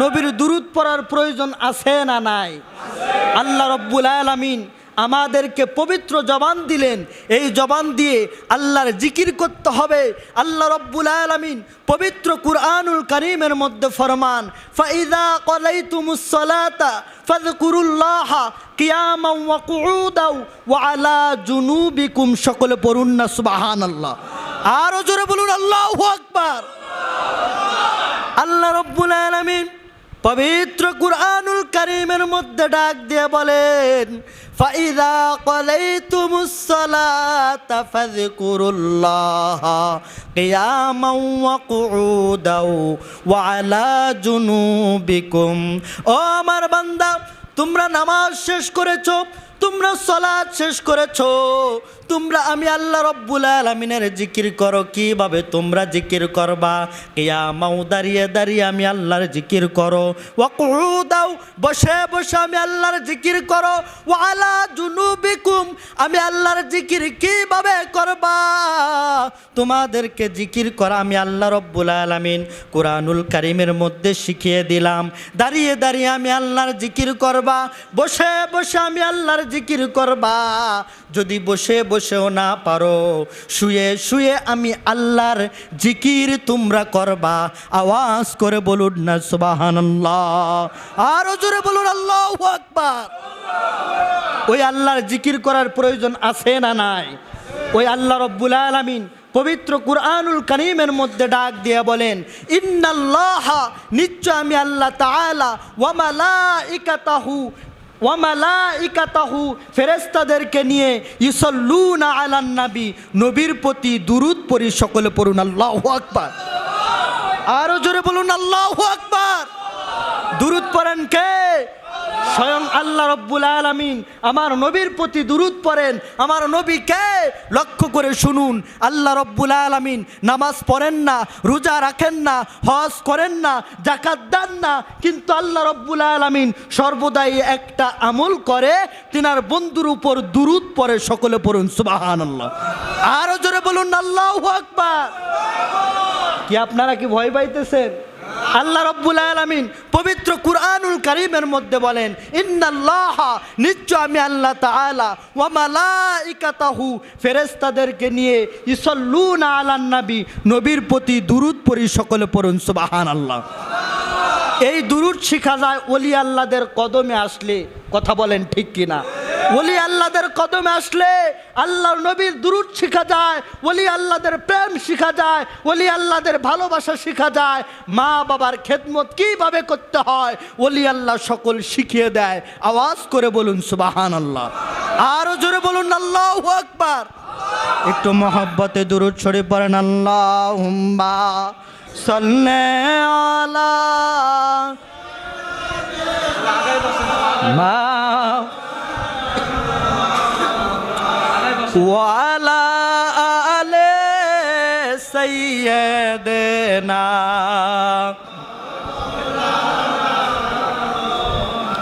নবীর দুরুদ পড়ার প্রয়োজন আছে না নাই? আল্লাহ রব্বুল আলামিন আমাদেরকে পবিত্র জবান দিলেন। এই জবান দিয়ে আল্লাহর জিকির করতে হবে। আল্লাহ রব্বুল আলামিন পবিত্র কুরআনুল করিমের মধ্যে ফরমান, ফাইদা কলাইতুমুস সালাতা ফাযকুরুল্লাহ কিয়ামান ওয়া কুউদাও ওয়া জুনুবিকুম। সকলে পড়ুন না, সুবহানাল্লাহ। আরও জোরে বলুন, আল্লাহু আকবার আল্লাহ রব্বুল আলামিন পবিত্র কুরআনুল কারীমের মধ্যে ডাক দিয়ে বলেন, ফাইদা কলাইতুমুস সালাতা ফাযকুরুল্লাহ কিয়ামান ওয়া কুউদাও ওয়া আলা জুনুবিকুম। ও আমার বান্দা, তোমরা নামাজ শেষ করেছ, তোমরা সলাদ শেষ করেছ তোমরা আমি আল্লাহ রব্বুল আলমিনের জিকির করো, কীভাবে তোমরা জিকির করবা? কেয়া মাউ দাঁড়িয়ে দাঁড়িয়ে আমি আল্লাহর জিকির করো। ওয়াকু দাও বসে বসে আমি আল্লাহর জিকির করো। ও আলা জুনুবিকুম, আমি আল্লাহর জিকির কীভাবে করবা? তোমাদেরকে জিকির করা আমি আল্লাহ রব্বুল আলমিন কোরআনুল কারিমের মধ্যে শিখিয়ে দিলাম। দাঁড়িয়ে দাঁড়িয়ে আমি আল্লাহর জিকির করবা, বসে বসে আমি আল্লাহর জিকির করবা। যদি বসে বসেও না পারো, শুয়ে শুয়ে আমি আল্লাহর জিকির তোমরা করবা। আওয়াজ করে বলুন না, সুবহানাল্লাহ। আরও জোরে বলুন, আল্লাহ আকবার। ওই আল্লাহর জিকির করার প্রয়োজন আছে না নাই? ওই আল্লাহ রব্বুল আলামিন পবিত্র কুরআনুল করিমের মধ্যে ডাক দিয়ে বলেন, ইন্নাল্লাহ, নিশ্চয় আমি আল্লাহ তাআলা, ওয়া মালাইকাতাহু ওয়া ফেরেস্তাদেরকে নিয়ে ইসল্লুনা আলান নাবি, নবীর প্রতি দুরুদ পড়ি, সকলে পড়ুন, আল্লাহ আকবার। আরও জোরে বলুন, আল্লাহ আকবার। দুরুদ পড়েন কে? স্বয়ং আল্লাহ রব্বুল আলামিন আমার নবীর প্রতি দুরুদ পড়েন। আমার নবীকে লক্ষ্য করে শুনুন। আল্লাহ রব্বুল আলামিন নামাজ পড়েন না, রোজা রাখেন না, হজ করেন না জাকাত দেন না। কিন্তু আল্লাহ রব্বুল আলামিন সর্বদাই একটা আমল করে, তিনার বন্ধুর উপর দুরুদ পড়ে, সকলে পড়ুন, সুবহানাল্লাহ। আরও জোরে বলুন, আল্লাহু আকবার! কি আপনারা কি ভয় পাইতেছেন? আল্লাহ রব্বুল আলামিন পবিত্র কুরআনুল কারিমের মধ্যে বলেন, ইন্নাল্লাহ, নিশ্চয় আমি আল্লাহ তাআলা, ওয়া ফেরেস্তাদেরকে নিয়ে ইসল্লুন আলান নবী, নবীর প্রতি দুরুদ পড়ি সকলে পড়ুন, সুবহানাল্লাহ। এই দুরুদ শিখা যায় ওলি আল্লাহদের কদমে আসলে কথা বলেন ঠিক কিনা? ওলি আল্লাহদের কদমে আসলে আল্লাহ নবীর দুরুদ শিখা যায়, ওলি আল্লাহদের প্রেম শিখা যায়, ওলি আল্লাহদের ভালোবাসা শিখা যায়। মা বাবার খেদমত কীভাবে করতে হয়, ওলি আল্লাহ সকল শিখিয়ে দেয়। আওয়াজ করে বলুন সুবাহান আল্লাহ আরও জোরে বলুন, আল্লাহ আকবার। একটু মহব্বতে দুরুদ ছড়ে পড়েন আল্লাহ হুম্বা সাল্লে আলা মা ওয়ালা আলে সৈয়দনা